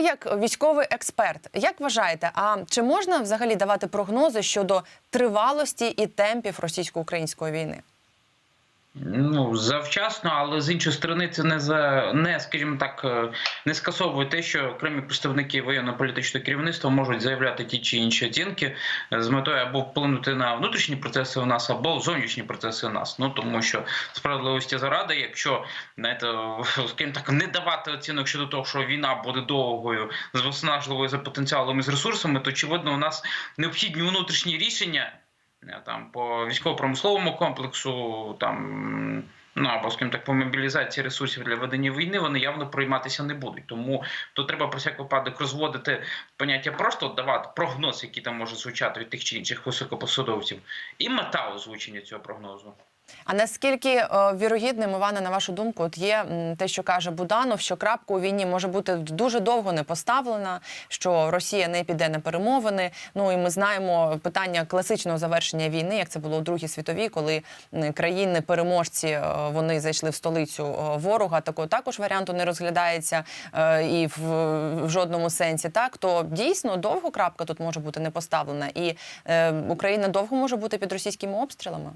Як військовий експерт, як вважаєте, а чи можна взагалі давати прогнози щодо тривалості і темпів російсько-української війни? Ну завчасно, але з іншої сторони, це не за не, скажімо так, е, не скасовує те, що окремі представники воєнно-політичного керівництва можуть заявляти ті чи інші оцінки з метою або вплинути на внутрішні процеси у нас, або зовнішні процеси у нас. Ну тому що справедливості заради, якщо знаєте, скажімо так, не давати оцінок щодо того, що війна буде довгою, з виснажливою за потенціалом і з ресурсами, то очевидно, у нас необхідні внутрішні рішення там по військово-промисловому комплексу, там ну або скажімо так, по мобілізації ресурсів для ведення війни, вони явно прийматися не будуть. Тому тут треба про всяк випадок розводити поняття просто давати прогноз, який там може звучати від тих чи інших високопосадовців, і мета озвучення цього прогнозу. А наскільки е, вірогідним, Іване, на вашу думку, от є те, що каже Буданов, що крапка у війні може бути дуже довго не поставлена, що Росія не піде на перемовини. Ну і ми знаємо питання класичного завершення війни, як це було у Другій світовій, коли країни-переможці е, вони зайшли в столицю е, ворога. Такого також варіанту не розглядається і в, в жодному сенсі. Так то дійсно довго крапка тут може бути не поставлена, і е, Україна довго може бути під російськими обстрілами.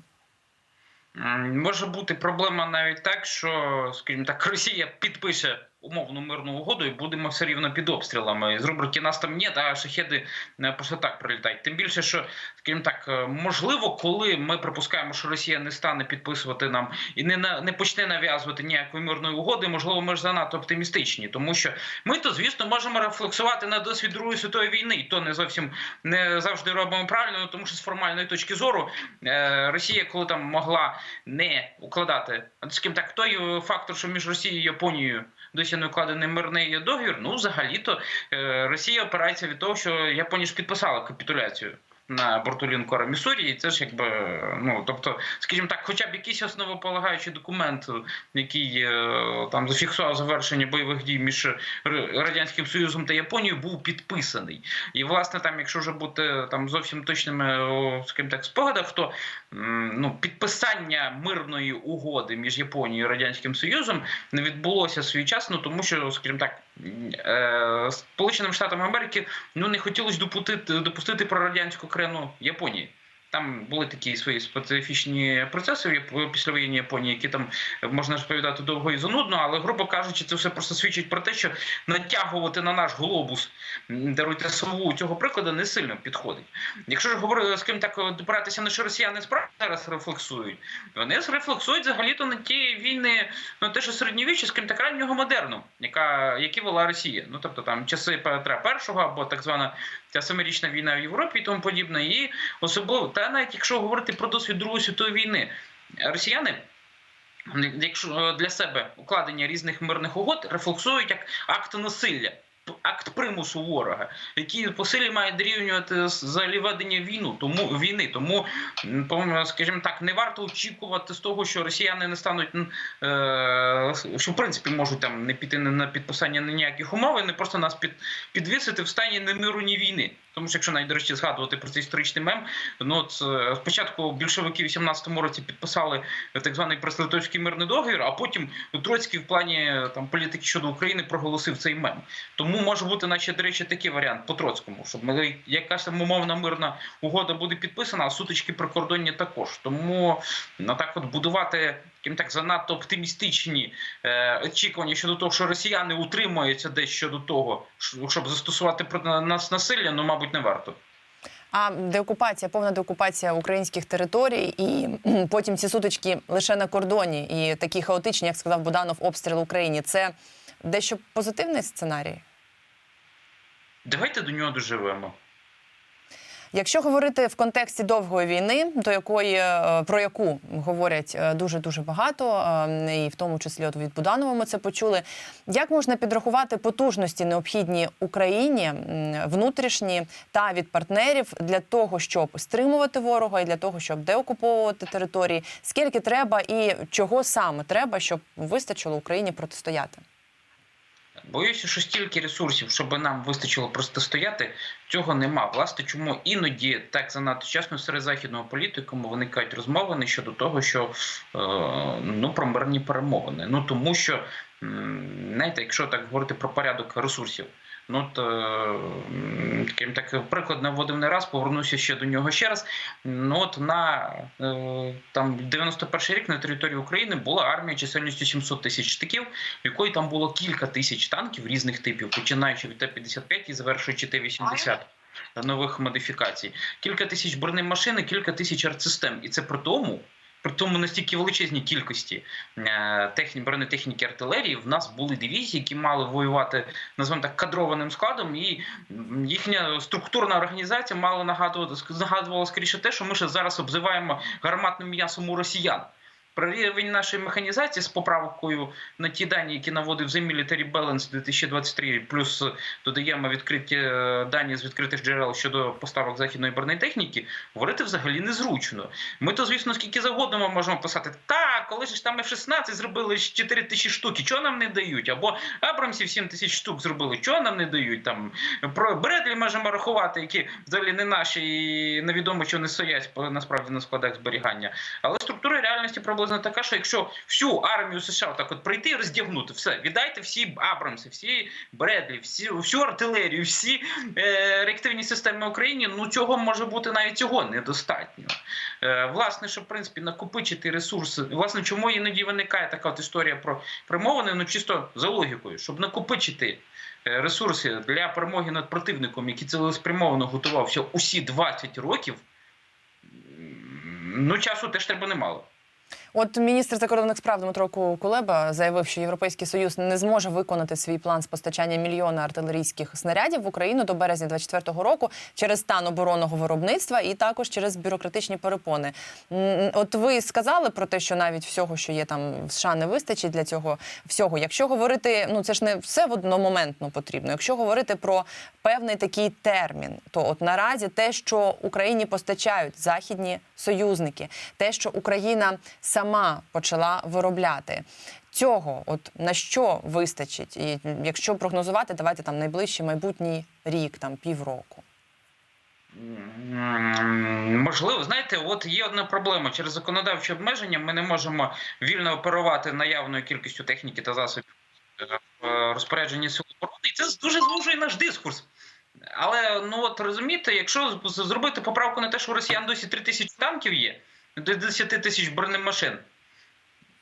Може бути проблема навіть так, що, скажімо так, Росія підпише умовну мирну угоду і будемо все рівно під обстрілами. З рубрики нас там нет, а шахеди е, просто так прилітають. Тим більше, що, скажімо так, е, можливо, коли ми припускаємо, що Росія не стане підписувати нам і не не почне нав'язувати ніякої мирної угоди, можливо, ми ж занадто оптимістичні, тому що ми то, звісно, можемо рефлексувати на досвід Другої світової війни, і то не зовсім не завжди робимо правильно, тому що з формальної точки зору е, Росія, коли там могла не укладати, скажімо так, той фактор, що між Росією і Японією досі не укладений мирний договір. Ну, взагалі-то е, Росія опирається від того, що Японія ж підписала капітуляцію. На борту лінкора Міссурі, і це ж якби ну тобто, скажімо так, хоча б якийсь основополагаючий документ, який е, там зафіксував завершення бойових дій між радянським союзом та Японією, був підписаний. І власне, там, якщо вже бути там зовсім точними, скажімо так, спогадах, то ну підписання мирної угоди між Японією і радянським союзом не відбулося своєчасно, тому що, скажімо так, Сполученим Штатам Америки ну не хотілося допустити, допустити прорадянську країну Японії. Там були такі свої специфічні процеси в Яп- післявоєнній Японії, які там можна розповідати довго і занудно, але грубо кажучи, це все просто свідчить про те, що натягувати на наш глобус даруйте сову цього прикладу не сильно підходить. Якщо ж говорити з ким так допиратися на що росіяни справді зараз рефлексують, вони рефлексують взагалі-то на ті війни, ну те, що середньовіччя, скажімо так, раннього модерну, яка які вела Росія. Ну тобто там часи Петра І або так звана ця семирічна війна в Європі і тому подібне, і особливо та навіть якщо говорити про досвід Другої світової війни, росіяни. Якщо для себе укладення різних мирних угод рефлексують як акт насилля, акт примусу ворога, який по силі має дорівнювати взагалі ведення війну, тому війни. Тому скажімо так, не варто очікувати з того, що росіяни не стануть е, що в принципі можуть там не піти на- підписання на ніяких умов, не просто нас під, підвісити в стані ні миру, ні війни. Тому що якщо навіть до речі згадувати про цей історичний мем, ну от е, спочатку більшовики в 18-му році підписали так званий Преслитовський мирний договір, а потім Троцький в плані е, там політики щодо України проголосив цей мем. Тому може бути, наче до речі, такий варіант по Троцькому, щоб ми якась там умовна мирна угода буде підписана, а сутички прикордонні також. Тому ну, так от будувати таким так занадто оптимістичні е, очікування щодо того, що росіяни утримуються десь щодо того, що- щоб застосувати проти нас насилля, ну мабуть, не варто. А деокупація, повна деокупація українських територій, і потім ці сутички лише на кордоні, і такі хаотичні, як сказав Буданов, обстріл Україні. Це дещо позитивний сценарій. Давайте до нього доживемо. Якщо говорити в контексті довгої війни, до якої е, про яку говорять дуже дуже багато, е, і в тому числі от від Буданова ми це почули. Як можна підрахувати потужності необхідні Україні внутрішні та від партнерів для того, щоб стримувати ворога і для того, щоб деокуповувати території? Скільки треба і чого саме треба, щоб вистачило Україні протистояти? Боюся, що стільки ресурсів, щоб нам вистачило протистояти, цього нема. Власне, чому іноді так занадто часно серед західного політикуму виникають розмовини щодо того, що е, ну про мирні перемовини. Ну тому що знаєте, якщо так говорити про порядок ресурсів. Ну е, таким так приклад наводив не раз, повернуся ще до нього ще раз. Ну от на е, там 91 рік на території України була армія чисельністю 700 тисяч штиків, в якої там було кілька тисяч танків різних типів, починаючи від Т-55 і завершуючи Т-80 нових модифікацій. Кілька тисяч бронемашин кілька тисяч артсистем. І це при тому. При тому настільки величезні кількості е, техні, бронетехніки артилерії в нас були дивізії, які мали воювати, називаємо так, кадрованим складом, і їхня структурна організація мала нагадувати нагадувала скоріше те, що ми ще зараз обзиваємо гарматним м'ясом у росіян. Про рівень нашої механізації з поправкою на ті дані, які наводив The Military Balance 2023, плюс додаємо відкриті е, дані з відкритих джерел щодо поставок західної бронетехніки, говорити взагалі незручно. Ми то, звісно, скільки завгодно можемо писати, так, коли ж там F-16 зробили 4 тисячі штук, і чого нам не дають? Або Абрамсів 7 тисяч штук зробили, чого нам не дають? Там про Бредлі можемо рахувати, які взагалі не наші і невідомо, що не стоять насправді на складах зберігання. Але структура реальності приблизно така, що якщо всю армію США так от прийти і роздягнути, все, віддайте всі Абрамси, всі Бредлі, всі, всю артилерію, всі е, реактивні системи Україні, ну цього може бути навіть цього недостатньо. Е, власне, щоб в принципі накопичити ресурси, власне, чому іноді виникає така от історія про перемовини, ну чисто за логікою, щоб накопичити. е, Ресурси для перемоги над противником, який цілеспрямовано готувався усі 20 років, ну часу теж треба немало. От міністр закордонних справ Дмитро Кулеба заявив, що Європейський Союз не зможе виконати свій план з постачання мільйона артилерійських снарядів в Україну до березня 2024 року через стан оборонного виробництва і також через бюрократичні перепони. От ви сказали про те, що навіть всього, що є там в США, не вистачить для цього всього. Якщо говорити, ну це ж не все в одномоментно потрібно. Якщо говорити про певний такий термін, то от наразі те, що Україні постачають західні союзники, те, що Україна сама почала виробляти. Цього, от на що вистачить, і якщо прогнозувати, давайте там найближчий майбутній рік, там півроку. Можливо, знаєте, от є одна проблема. Через законодавчі обмеження ми не можемо вільно оперувати наявною кількістю техніки та засобів е, в розпорядженні сил оборони. І це дуже звужує наш дискурс. Але ну от розумієте, якщо зробити поправку на те, що у росіян досі 3 тисячі танків є, до 10 тисяч бронемашин,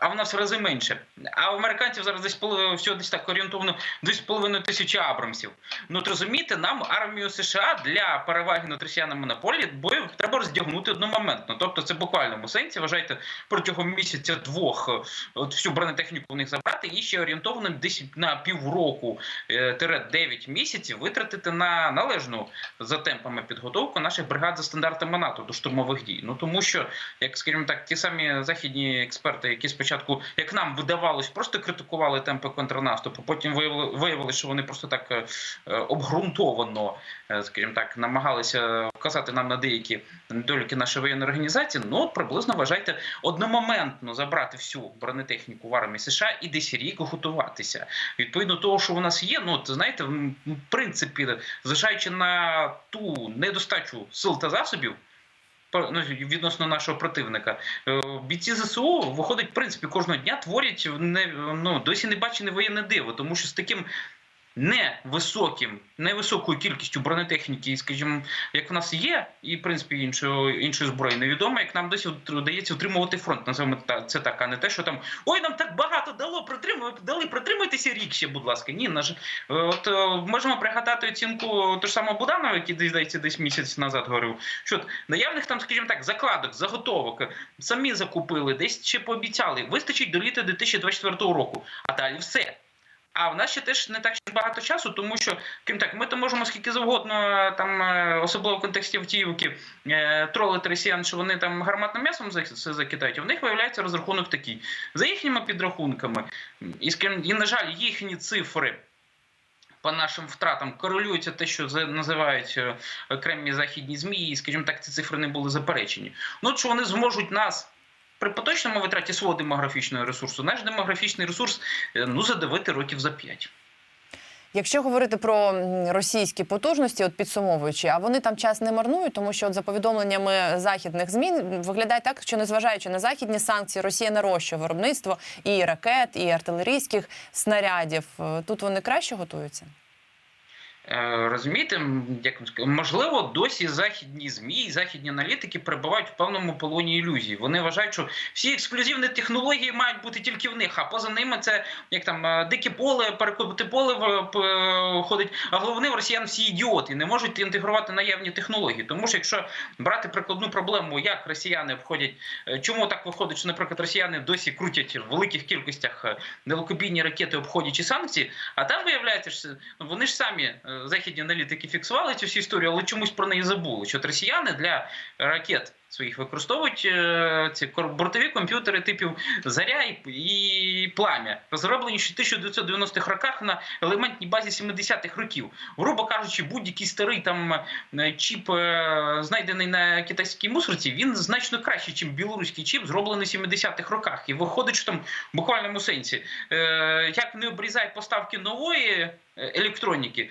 а в нас в рази менше. А у американців зараз десь всього десь так орієнтовно 2,5 тисячі абрамсів. Ну розумієте, нам армію США для переваги над росіянами на полі бою треба роздягнути одномоментно. Тобто, це в буквальному сенсі вважайте протягом місяця двох е, от всю бронетехніку у них забрати і ще орієнтовно десь на півроку е, тире 9 місяців витратити на належну за темпами підготовку наших бригад за стандартами НАТО до штурмових дій. Ну тому що, як скажімо так, ті самі західні експерти, які спочатку, як нам видавалось, просто критикували темпи контрнаступу, потім виявили, що вони просто так е, е, обґрунтовано, е, скажімо так, намагалися вказати нам на деякі недоліки нашої воєнної організації. Ну приблизно вважайте одномоментно забрати всю бронетехніку в армії США і десь рік готуватися. Відповідно того, що у нас є, ну от, знаєте, в принципі, зважаючи на ту недостачу сил та засобів. Ну, відносно нашого противника, Е, бійці ЗСУ виходить, в принципі, кожного дня творять не ну досі не бачене воєнне диво, тому що з таким невисоким, невисокою кількістю бронетехніки, скажімо, як в нас є, і в принципі іншої іншої зброї невідомо, як нам досі вдається утримувати фронт. Називаємо та- це так, а не те, що там ой, нам так багато дало, протримуй, дали, протримуйтеся рік ще, будь ласка. Ні, наш е, от е, можемо пригадати оцінку того ж самого Буданова, який здається десь місяць назад говорив. Що наявних там, скажімо так, закладок, заготовок самі закупили, десь ще пообіцяли. Вистачить до літа 2024 року. А далі все. А в нас ще теж не так багато часу, тому що крім так, ми то можемо скільки завгодно е, там, е, особливо в контексті Автіївки, е, тролити росіян, що вони там гарматним м'ясом все закидають. В них виявляється розрахунок такий. За їхніми підрахунками, і, і на жаль, їхні цифри. По нашим втратам корелюється те, що називають окремі західні змі, і, скажімо так, ці цифри не були заперечені. Ну, що вони зможуть нас при поточному витраті свого демографічного ресурсу, наш демографічний ресурс е, ну задавити років за п'ять. Якщо говорити про російські потужності, от підсумовуючи, а вони там час не марнують, тому що от за повідомленнями західних змін виглядає так, що незважаючи на західні санкції, Росія нарощує виробництво і ракет, і артилерійських снарядів. Е, Тут вони краще готуються. Е, Розумієте, як можливо, досі західні змі і західні аналітики перебувають в певному полоні ілюзій. Вони вважають, що всі ексклюзивні технології мають бути тільки в них, а поза ними це як там е, дике поле, перекопити поле в- ходить. А головне в росіян всі ідіоти, не можуть інтегрувати наявні технології. Тому що якщо брати прикладну проблему, як росіяни входять, е, чому так виходить, що, наприклад, росіяни досі крутять в великих кількостях е, далекобійні ракети, обходячи санкції, а там виявляється, що вони ж самі е, західні аналітики фіксували цю всю історію, але чомусь про неї забули. Що росіяни для ракет своїх використовують е, ці бортові комп'ютери типів заря і, плам'я, розроблені ще в 1990-х роках на елементній базі 70-х років. Грубо кажучи, будь-який старий там е, чіп, е, знайдений на китайській мусорці, він значно кращий, ніж білоруський чіп, зроблений в 70-х роках. І виходить, що там в буквальному сенсі, як вони обрізають поставки нової електроніки,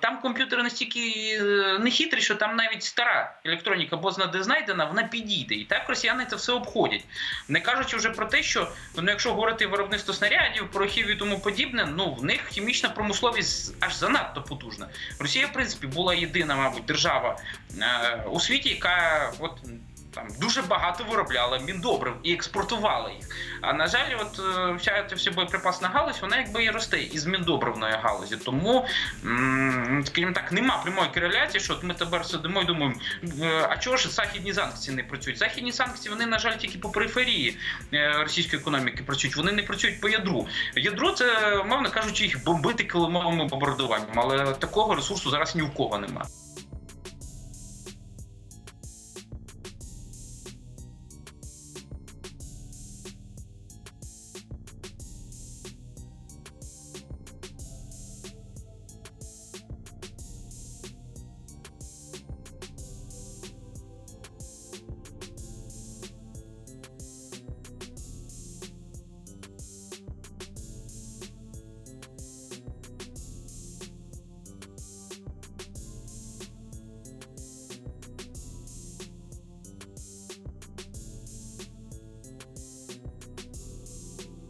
там комп'ютери настільки е, нехитрі, що там навіть стара електроніка, бозна де знайдена, вона підійде. І так росіяни це все обходять. Не кажучи вже про те, що ну, якщо говорити виробництво снарядів, порохів і тому подібне, ну в них хімічна промисловість аж занадто потужна. Росія, в принципі, була єдина, мабуть, держава е, у світі, яка от. Там дуже багато виробляла міндобрив і експортувала їх. А на жаль, от е, вся ця вся боєприпасна галузь, вона якби і росте із міндобривної галузі. Тому, скажімо так, нема прямої кореляції, що от ми тепер сидимо і думаємо, е, а чого ж західні санкції не працюють? Західні санкції вони, на жаль, тільки по периферії е, російської економіки працюють. Вони не працюють по ядру. Ядро це, мовно кажучи, їх бомбити килимовими бомбардуванням, але такого ресурсу зараз ні в кого немає.